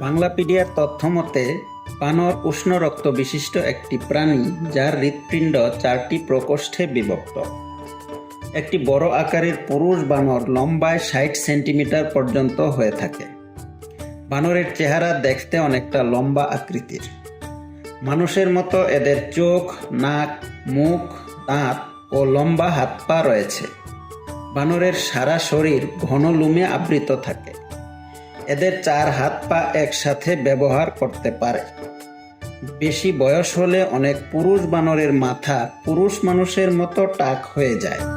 বাংলাপিডিয়ার তথ্য মতে, বানর উষ্ণ রক্ত বিশিষ্ট একটি প্রাণী যার হৃৎপিণ্ড চারটি প্রকোষ্ঠে বিভক্ত। একটি বড় আকারের পুরুষ বানর লম্বায় ষাট সেন্টিমিটার পর্যন্ত হয়ে থাকে। বানরের চেহারা দেখতে অনেকটা লম্বা আকৃতির। মানুষের মতো এদের চোখ, নাক, মুখ, দাঁত ও লম্বা হাত পা রয়েছে। বানরের সারা শরীর ঘন লুমে আবৃত থাকে। এদের চার হাত পা একসাথে ব্যবহার করতে পারে। বেশি বয়স হলে অনেক পুরুষ বানরের মাথা পুরুষ মানুষের মতো টাক হয়ে যায়।